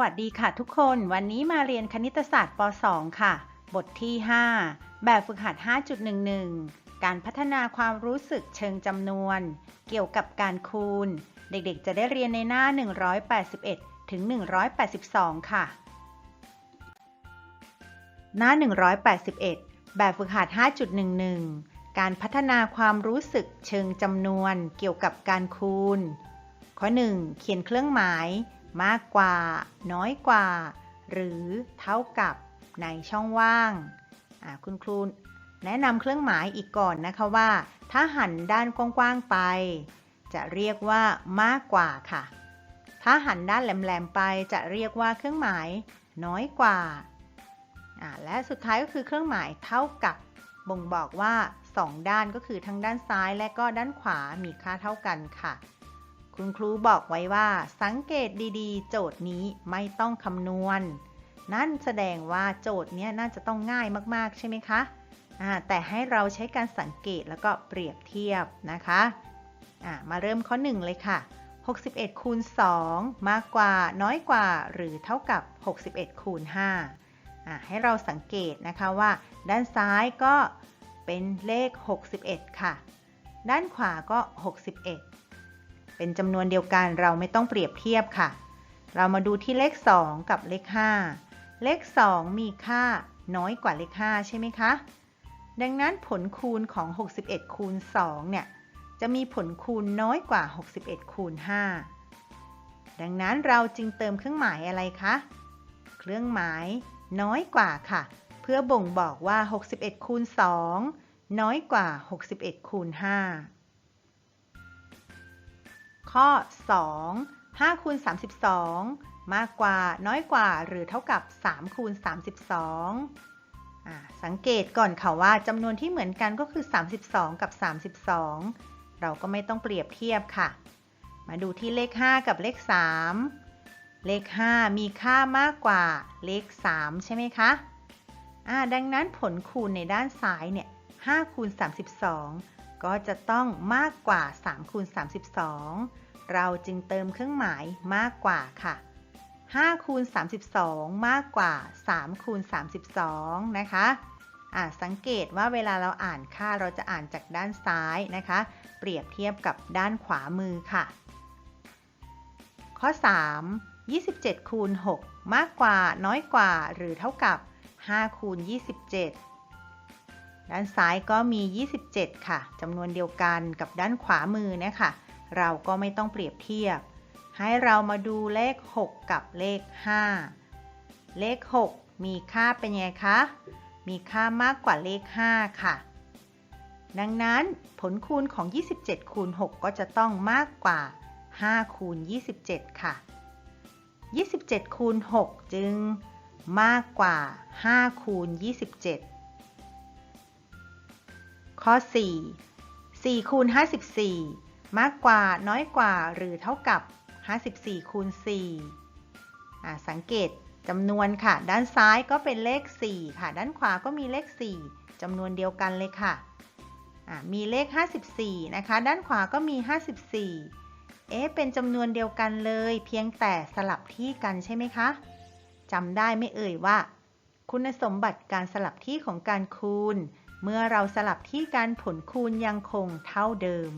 วัสดีค่ะทุกคนวันนี้มาเรียนคณิตศาสตร์ป .2 ค่ะ บทที่ 5 แบบฝึกหัด 5.11 การพัฒนาความรู้สึกเชิงจำนวน เกี่ยวกับการคูณ เด็กๆ จะได้เรียนในหน้า 181 ถึง 182 ค่ะ หน้า 181 แบบฝึกหัด 5.11 การพัฒนาความรู้สึกเชิงจำนวน เกี่ยวกับการคูณ ข้อ 1 เขียนเครื่องหมาย มากกว่า น้อยกว่า หรือเท่ากับในช่องว่างคุณครูแนะนำเครื่องหมายอีกก่อนนะคะว่า ถ้าหันด้านกว้างๆไป จะเรียกว่ามากกว่าค่ะ ถ้าหันด้านแหลมๆไปจะเรียกว่าเครื่องหมายน้อยกว่าอ่าและสุดท้ายก็คือเครื่องหมายเท่ากับบ่งบอกว่า 2 ด้านก็คือทั้งด้านซ้ายและก็ด้านขวามีค่าเท่ากันค่ะ คุณครูบอกไว้ว่าสังเกตดีๆ โจทย์นี้ไม่ต้องคำนวณ นั่นแสดงว่าโจทย์นี้น่าจะต้องง่ายมากๆใช่ไหมคะแต่ให้เราใช้การสังเกตแล้วก็เปรียบเทียบนะคะมาเริ่มข้อ 1 เลยค่ะ 61คูณ2มากกว่าน้อยกว่าหรือเท่ากับ 61คูณ5อ่าให้เราสังเกตนะคะว่า ด้านซ้ายก็เป็นเลข 61 ค่ะ ด้านขวาก็ 61 เป็นจำนวนเดียวกันเราไม่ต้องเปรียบเทียบค่ะ เรามาดูที่เลข 2 กับเลข 5 เลข 2 มีค่าน้อยกว่าเลข 5 ใช่ไหมคะ ดังนั้นผลคูณของ 61 คูณ 2 เนี่ย จะมีผลคูณน้อยกว่า 61 คูณ 5 ดังนั้นเราจึงเติมเครื่องหมายอะไรคะ เครื่องหมายน้อยกว่าค่ะ เพื่อบ่งบอกว่า 61 คูณ 2 น้อยกว่า 61 คูณ 5 ข้อ 2 5คูณ32 มากกว่าน้อยกว่าหรือเท่ากับ3คูณ32 สังเกตก่อนค่ะว่าจำนวนที่เหมือนกันก็คือ 32 กับ 32 เราก็ไม่ต้องเปรียบเทียบค่ะ มาดูที่เลข 5 กับเลข 3 เลข 5 มีค่ามากกว่าเลข 3 ใช่ไหมคะดังนั้นผลคูณในด้านซ้ายเนี่ย5คูณ32 ก็จะต้องมากกว่า3คูณ32 เราจึงเติมเครื่องหมายมากกว่าค่ะ5คูณ32 มากกว่า3คูณ32 นะคะอ่าสังเกตว่าเวลาเราอ่านค่าเราจะอ่านจากด้านซ้ายนะคะ เปรียบเทียบกับด้านขวามือค่ะ ข้อ 3 27คูณ6มากกว่าน้อยกว่าหรือเท่ากับ5คูณ27 ด้านซ้ายก็มี 27 ค่ะจำนวนเดียวกันกับด้านขวามือเนี่ยค่ะเราก็ไม่ต้องเปรียบเทียบ ให้เรามาดูเลข 6 กับเลข 5 เลข 6 มีค่าเป็นไงคะ มีค่ามากกว่าเลข 5 ค่ะ ดังนั้นผลคูณของ 27 คูณ 6 ก็จะต้องมากกว่า 5 คูณ 27 ค่ะ 27 คูณ 6 จึงมากกว่า 5 คูณ 27 ข้อ 4 4คูณ54 มากกว่าน้อยกว่าหรือเท่ากับ 54คูณ4อ่สังเกตจำนวนค่ะ ด้านซ้ายก็เป็นเลข 4 ค่ะ ด้านขวาก็มีเลข 4จำนวนเดียวกันเลยค่ะ มีเลข 54 นะคะ ด้านขวาก็มี 54 เอ๊ะ เป็นจำนวนเดียวกันเลย เพียงแต่สลับที่กันใช่ไหมคะจำได้ไม่เอ่ยว่า คุณสมบัติการสลับที่ของการคูณ เมื่อเราสลับที่การผลคูณยังคงเท่าเดิม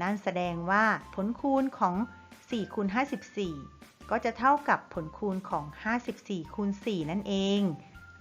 นั่นแสดงว่าผลคูณของ4คูณ54 ก็จะเท่ากับผลคูณของ 54คูณ4นั่นเอง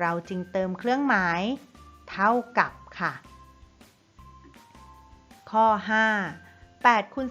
เราจึงเติมเครื่องหมาย เท่ากับค่ะ ข้อ 5 8คูณ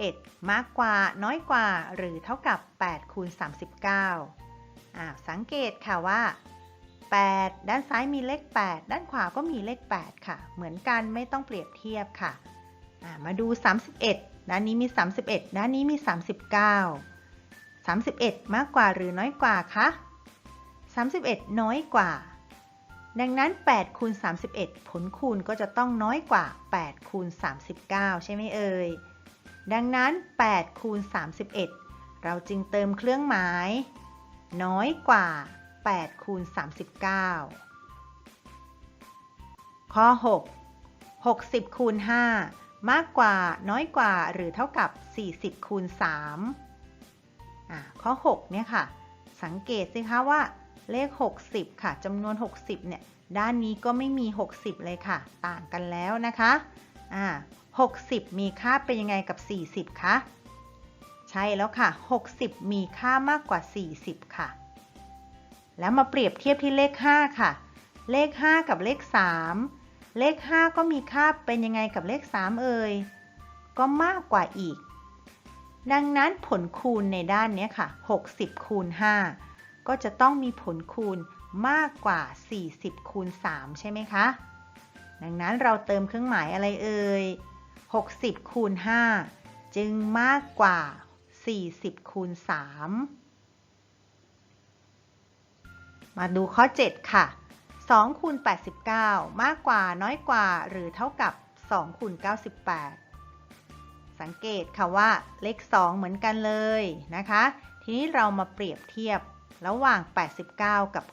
31 มากกว่าน้อยกว่าหรือเท่ากับ8คูณ39อ่าสังเกตค่ะว่า 8 ด้านซ้ายมีเลข 8 ด้านขวาก็มีเลข 8 ค่ะ เหมือนกันไม่ต้องเปรียบเทียบค่ะอ่ามาดู 31 ด้านนี้มี 31 ด้านนี้มี 39 31 มากกว่าหรือน้อยกว่าคะ31 น้อยกว่า ดังนั้น8คูณ31 ผลคูณก็จะต้องน้อยกว่า8คูณ39 ใช่ไหมเอ่ย ดังนั้น8คูณ31 เราจึงเติมเครื่องหมาย น้อยกว่า 8คูณ39 ข้อ 6 60คูณ5มากกว่าน้อยกว่าหรือเท่ากับ 40คูณ3ข้อ 6 เนี่ยค่ะ สังเกตสิคะว่าเลข 60 ค่ะจำนวน 60 เนี่ย ด้านนี้ก็ไม่มี 60 เลยค่ะ ต่างกันแล้วนะคะอ่า60 มีค่าเป็นยังไงกับ 40 คะ ใช่แล้วค่ะ 60 มีค่ามากกว่า 40 ค่ะ แล้วมาเปรียบเทียบที่เลข 5 ค่ะ เลข 5 กับเลข 3 เลข 5 ก็มีค่าเป็นยังไงกับเลข 3 เอ่ย ก็มากกว่าอีก ดังนั้นผลคูณในด้านนี้ค่ะ 60 คูณ 5 ก็จะต้องมีผลคูณมากกว่า 40 คูณ 3 ใช่ไหมคะ ดังนั้นเราเติมเครื่องหมายอะไรเอ่ย 60 คูณ 5 จึงมากกว่า 40 คูณ 3 มาดูข้อ 7 ค่ะ2คูณ89 มากกว่าน้อยกว่าหรือเท่ากับ2คูณ98 สังเกตค่ะว่าเลข 2 เหมือนกันเลยนะคะ ทีนี้เรามาเปรียบเทียบระหว่าง 89 กับ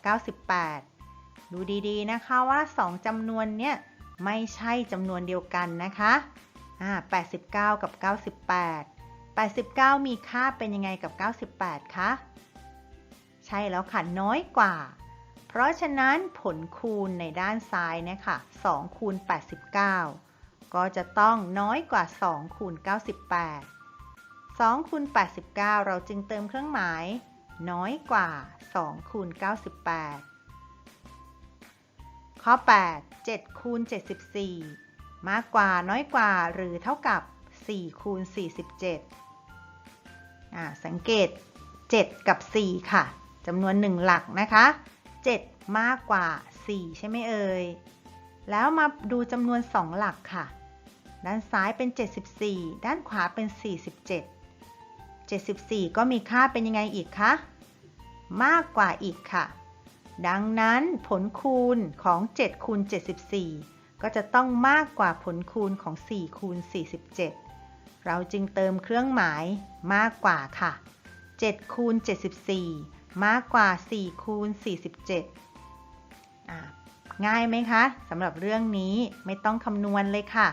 98 ดูดีๆนะคะว่า 2จำนวนเนี้ยไม่ใช่จำนวนเดียวกันนะคะอ่า89 กับ 98 89 มีค่าเป็นยังไงกับ 98 คะ ใช่แล้วค่ะ น้อยกว่า เพราะฉะนั้นผลคูณในด้านซ้ายเนี่ยค่ะ2คูณ89 ก็จะต้องน้อยกว่า2คูณ98 2คูณ89 เราจึงเติมเครื่องหมาย น้อยกว่า2คูณ98 ข้อ 8 7คูณ74 มากกว่าน้อยกว่าหรือเท่ากับ4คูณ47 สังเกต 7 กับ 4 ค่ะ จำนวน 1 หลักนะคะ 7 มากกว่า 4 ใช่ไหมเอ่ย แล้วมาดูจำนวน 2 หลักค่ะ ด้านซ้ายเป็น 74 ด้านขวาเป็น 47 74 ก็มีค่าเป็นยังไงอีกคะ มากกว่าอีกค่ะ ดังนั้นผลคูณของ 7 คูณ 74 ก็จะต้องมากกว่าผลคูณของ 4 คูณ 47 เราจึงเติมเครื่องหมายมากกว่าค่ะ7คูณ74 มากกว่า4คูณ47 ง่ายไหมคะสำหรับเรื่องนี้ไม่ต้องคำนวณเลยค่ะ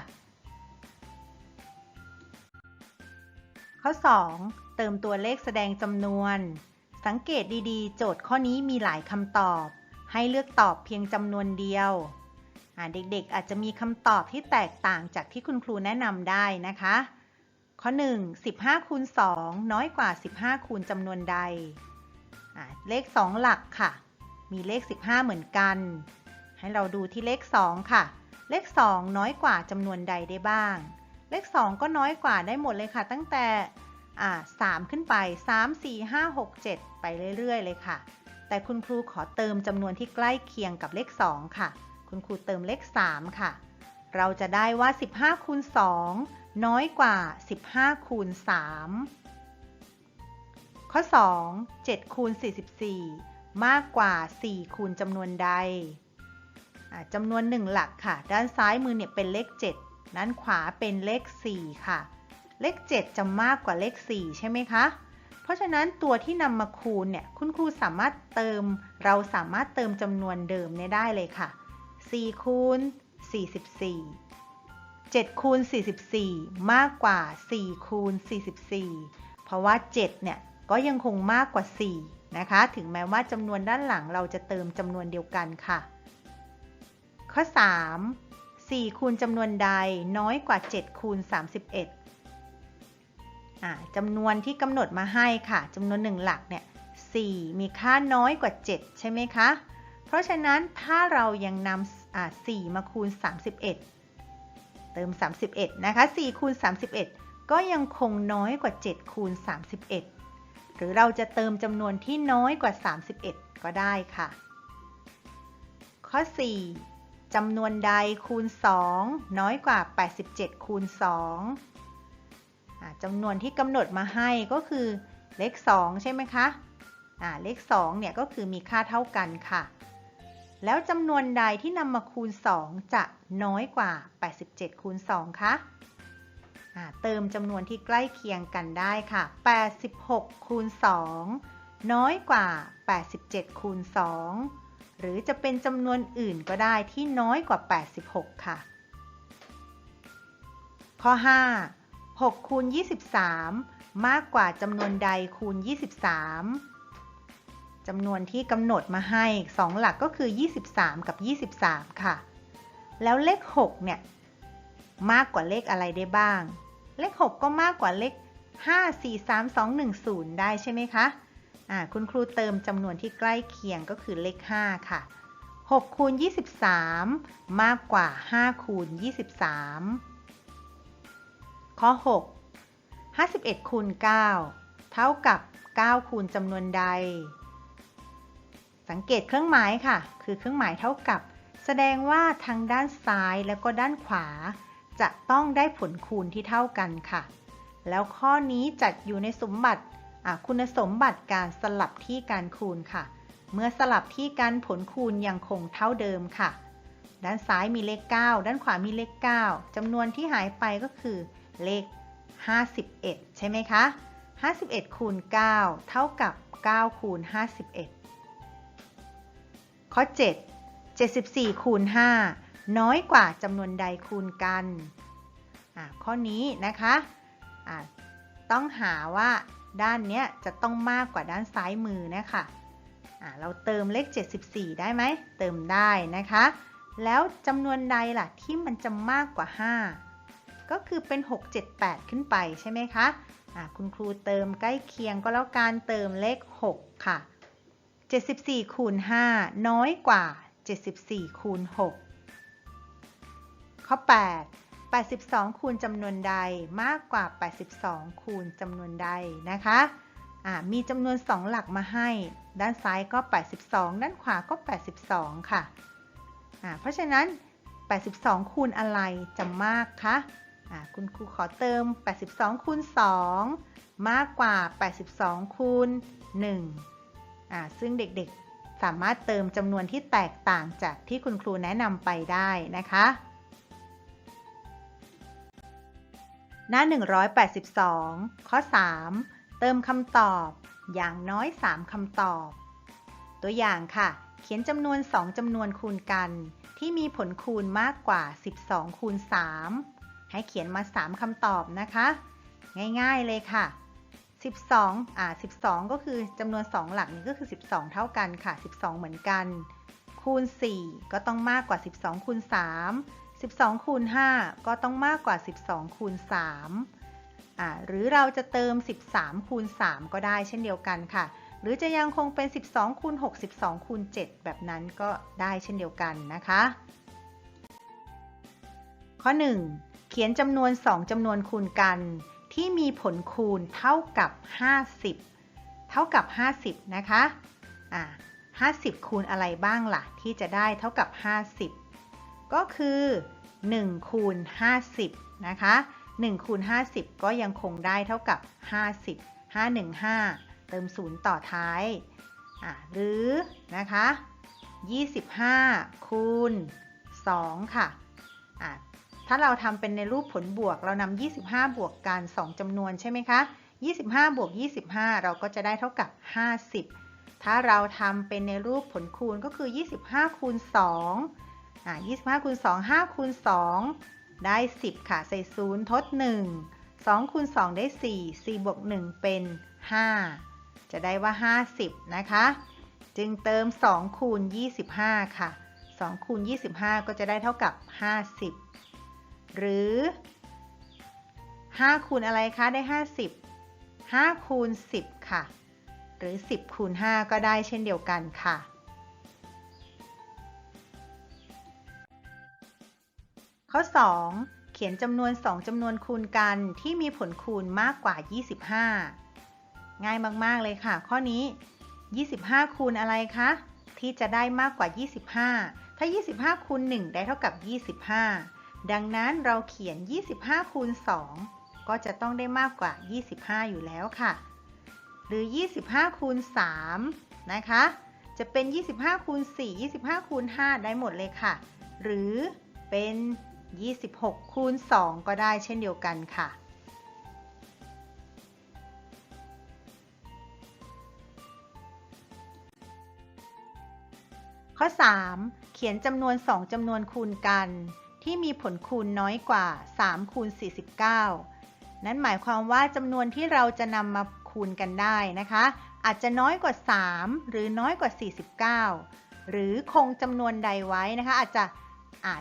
ข้อ 2 เติมตัวเลขแสดงจำนวน สังเกตดีๆ โจทย์ข้อนี้มีหลายคำตอบ ให้เลือกตอบเพียงจำนวนเดียว เด็กๆ อาจจะมีคำตอบที่แตกต่างจากที่คุณครูแนะนำได้นะคะ ข้อ 1 15คูณ2น้อยกว่า 15คูณจำนวนใด เลข 2 หลักค่ะ มีเลข 15 เหมือนกัน ให้เราดูที่เลข 2 ค่ะ เลข 2 น้อยกว่าจำนวนใดได้บ้าง เลข 2 ก็น้อยกว่าได้หมดเลยค่ะ ตั้งแต่สามขึ้นไป 3 4 5 6 7 ไปเรื่อย ๆ เลยค่ะ แต่คุณครูขอเติมจำนวนที่ใกล้เคียงกับเลข 2 ค่ะ คุณครูเติมเลข 3 ค่ะ เราจะได้ว่า 15คูณ2น้อยกว่า 15คูณ3 ข้อ 2 7คูณ44 มากกว่า 4 คูณจำนวนใดจำนวน 1 หลักค่ะ ด้านซ้ายมือเนี่ยเป็นเลข 7 ด้านขวาเป็นเลข 4 ค่ะ เลข 7 จะมากกว่าเลข 4 ใช่ไหมคะ เพราะฉะนั้นตัวที่นำมาคูณเนี่ย คุณครูสามารถเติม เราสามารถเติมจำนวนเดิมเนี่ยได้เลยค่ะ 4 คูณ 44 7คูณ44 มากกว่า 4 คูณ 44 เพราะว่า 7 เนี่ย ก็ยังคงมากกว่า 4 นะคะ ถึงแม้ว่าจำนวนด้านหลังเราจะเติมจำนวนเดียวกันค่ะ ข้อ 3 4 คูณจำนวนใดน้อยกว่า 7 คูณ 31จำนวนที่กำหนดมาให้ค่ะจำนวนหนึ่งหลักเนี่ย4มีค่าน้อยกว่า 7 ใช่ไหมคะ เพราะฉะนั้นถ้าเรายังนำ4มาคูณ 31 เติม 31 นะคะ4คูณ31 ก็ยังคงน้อยกว่า 7 คูณ 31ห รือเราจะเติมจำนวนที่น้อยกว่า 31 ก็ได้ค่ะ ข้อ 4จำนวนใดคูณ 2 น้อยกว่า 87 คูณ 2จำนวนที่กำหนดมาให้ก็คือเลข 2 ใช่ไหมคะะเลข 2 เนี่ยก็คือมีค่าเท่ากันค่ะ แล้วจำนวนใดที่นำมาคูณ 2 จะน้อยกว่า 87 คูณ 2 คะะ เติมจำนวนที่ใกล้เคียงกันได้ค่ะ 86 คูณ 2 น้อยกว่า 87 คูณ 2 หรือจะเป็นจำนวนอื่นก็ได้ที่น้อยกว่า 86 ค่ะ ข้อ 5 6 คูณ 23 มากกว่าจำนวนใดคูณ 23 จำนวนที่กำหนดมาให้ 2 หลักก็คือ 23 กับ 23 ค่ะ แล้วเลข 6 เนี่ย มากกว่าเลขอะไรได้บ้าง เลข 6 ก็มากกว่าเลข 5 4 3 2 1 0 ได้ใช่ไหมคะคุณครูเติมจำนวนที่ใกล้เคียงก็คือเลข 5 ค่ะ 6 คูณ 23 มากกว่า 5 คูณ 23 ข้อ 6 51 คูณ 9 เท่ากับ 9 คูณจำนวนใด สังเกตเครื่องหมายค่ะ คือเครื่องหมายเท่ากับ แสดงว่าทางด้านซ้ายและก็ด้านขวา จะต้องได้ผลคูณที่เท่ากันค่ะ แล้วข้อนี้จัดอยู่ในสมบัติคุณสมบัติการสลับที่การคูณค่ะ เมื่อสลับที่กันผลคูณยังคงเท่าเดิมค่ะ ด้านซ้ายมีเลข 9 ด้านขวามีเลข 9จำนวนที่หายไปก็คือเลข 51 ใช่ไหมคะ 51 คูณ 9 เท่ากับ 9 คูณ 51 ข้อ 7 74 คูณ 5 น้อยกว่าจำนวนใดคูณกันข้อนี้นะคะะต้องหาว่าด้านนี้จะต้องมากกว่าด้านซ้ายมือนะคะะเราเติมเลข 74 ได้ไหม เติมได้นะคะ แล้วจำนวนใดล่ะที่มันจะมากกว่า 5 ก็คือเป็น 6 7 8 ขึ้นไปใช่ไหมคะะคุณครูเติมใกล้เคียงก็แล้วการเติมเลข 6 ค่ะ 74 คูณ 5 น้อยกว่า 74 คูณ 6 ข้อ 8 82 คูณจำนวนใดมากกว่า 82 คูณจำนวนใดนะคะะมีจำนวน 2 หลักมาให้ ด้านซ้ายก็ 82 ด้านขวาก็ 82 ค่ะะเพราะฉะนั้น 82 คูณอะไรจะมากคะะคุณครูขอเติม 82 คูณ 2 มากกว่า 82 คูณ1ซึ่งเด็กๆ สามารถเติมจำนวนที่แตกต่างจากที่คุณครูแนะนำไปได้นะคะ หน้า 182 ข้อ 3 เติมคำตอบ อย่างน้อย 3คำตอบ ตัวอย่างค่ะ เขียนจำนวน 2จำนวนคูณกัน ที่มีผลคูณมากกว่า 12 คูณ 3 ให้เขียนมา 3คำตอบนะคะ ง่ายๆเลยค่ะ 12 อ่า 12 ก็คือจำนวน 2 หลักนี้ก็คือ 12 เท่ากันค่ะ 12 เหมือนกัน คูณ 4 ก็ต้องมากกว่า 12 คูณ 3 12คูณ5ก็ต้องมากกว่า 12คูณ3อ่าหรือเราจะเติม 13คูณ3ก็ได้เช่นเดียวกันค่ะ หรือจะยังคงเป็น 12คูณ6 12คูณ7แบบนั้นก็ได้เช่นเดียวกันนะคะ ข้อ 1 เขียนจำนวน 2จำนวนคูณกัน ที่มีผลคูณเท่ากับ 50 เท่ากับ 50 นะคะอ่า50 คูณอะไรบ้างล่ะ ที่จะได้เท่ากับ 50 ก็คือ1คูณ50 นะคะ1คูณ50 ก็ยังคงได้เท่ากับ 50 515 เติม 0 ต่อท้าย หรือนะคะ 25 คูณ 2 ค่ะถ้าเราทำเป็นในรูปผลบวก เรานำ25 บวกกัน 2จำนวนใช่ไหมคะ 25 บวก 25 เราก็จะได้เท่ากับ 50 ถ้าเราทำเป็นในรูปผลคูณก็คือ 25 คูณ 2 อ่า25คูณ2 5คูณ2ได้ 10 ค่ะ ใส่0ทด 1 2คูณ2ได้ 4 4บวก1เป็น 5 จะได้ว่า 50 นะคะ จึงเติม 2 คูณ 25 ค่ะ 2 คูณ 25 ก็จะได้เท่ากับ 50 หรือ 5 คูณอะไรคะได้ 50 5 คูณ 10 ค่ะ หรือ 10 คูณ 5 ก็ได้เช่นเดียวกันค่ะ ข้อ 2 เขียนจำนวน 2จำนวนคูณกันที่มีผลคูณมากกว่า 25 ง่ายมาก ๆ เลยค่ะ ข้อนี้ 25 คูณอะไรคะ ที่จะได้มากกว่า 25 ถ้า 25คูณ1 ได้เท่ากับ 25 ดังนั้นเราเขียน 25คูณ2ก็จะต้องได้มากกว่า 25 อยู่แล้วค่ะ หรือ 25คูณ3นะคะ จะเป็น 25คูณ4 25คูณ5ได้หมดเลยค่ะ หรือเป็น 26 คูณ 2 ก็ได้เช่นเดียวกันค่ะ ข้อ 3 เขียนจำนวน 2จำนวนคูณกัน ที่มีผลคูณน้อยกว่า 3 คูณ 49 นั้นหมายความว่าจำนวนที่เราจะนำมาคูณกันได้นะคะ อาจจะน้อยกว่า 3 หรือน้อยกว่า 49 หรือคงจำนวนใดไว้นะคะ อาจจะ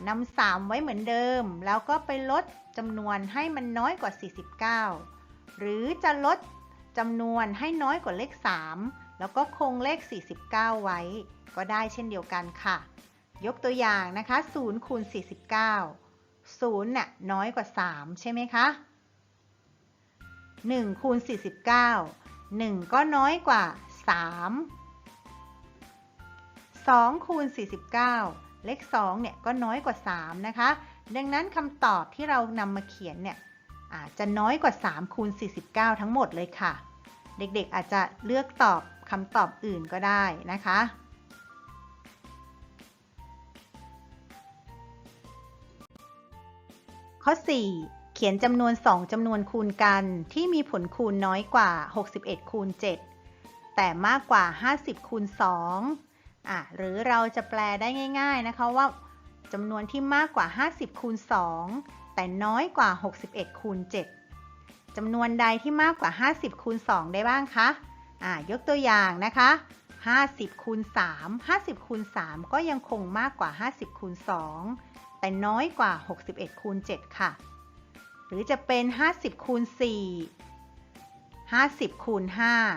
นำ3ไว้เหมือนเดิม แล้วก็ไปลดจำนวนให้มันน้อยกว่า 49 หรือจะลดจำนวนให้น้อยกว่าเลข 3 แล้วก็คงเลข 49 ไว้ ก็ได้เช่นเดียวกันค่ะ ยกตัวอย่างนะคะ0คูณ49 0เนี่ยน้อยกว่า 3 ใช่ไหมคะ1คูณ49 1 ก็น้อยกว่า 3 2คูณ49 เลข2เนี่ยก็น้อยกว่า 3 นะคะ ดังนั้นคำตอบที่เรานำมาเขียนเนี่ยอาจจะน้อยกว่า 3 คูณ 49 ทั้งหมดเลยค่ะ เด็กๆอาจจะเลือกตอบคำตอบอื่นก็ได้นะคะ ข้อ 4 เขียนจำนวน 2จำนวนคูณกันที่มีผลคูณน้อยกว่า 61 คูณ 7 แต่มากกว่า 50 คูณ 2 อะหรือเราจะแปลได้ง่าย ๆนะคะว่าจำนวนที่มากกว่า 50 คูณ 2 แต่น้อยกว่า 61 คูณ 7จำนวนใดที่มากกว่า 50 คูณ 2 ได้บ้างคะอะยกตัวอย่างนะคะ 50 คูณ 3 50 คูณ 3 ก็ยังคงมากกว่า 50 คูณ 2 แต่น้อยกว่า 61 คูณ 7 ค่ะ หรือจะเป็น 50 คูณ 4 50 คูณ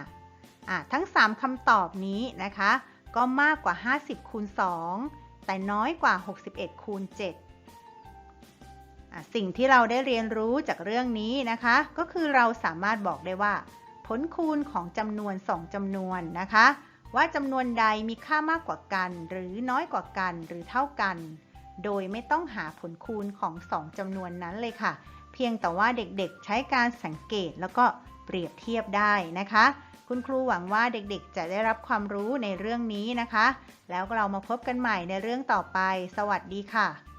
5อะทั้ง 3คำตอบนี้นะคะ ก็มากกว่า 50 คูณ 2 แต่น้อยกว่า 61 คูณ 7 สิ่งที่เราได้เรียนรู้จากเรื่องนี้นะคะ ก็คือเราสามารถบอกได้ว่า ผลคูณของจำนวน 2จำนวนนะคะ ว่าจำนวนใดมีค่ามากกว่ากัน หรือน้อยกว่ากันหรือเท่ากัน โดยไม่ต้องหาผลคูณของ 2จำนวนนั้นเลยค่ะ เพียงแต่ว่าเด็กๆใช้การสังเกตแล้วก็เปรียบเทียบได้นะคะ คุณครูหวังว่าเด็กๆ จะได้รับความรู้ในเรื่องนี้นะคะ แล้วเรามาพบกันใหม่ในเรื่องต่อไป สวัสดีค่ะ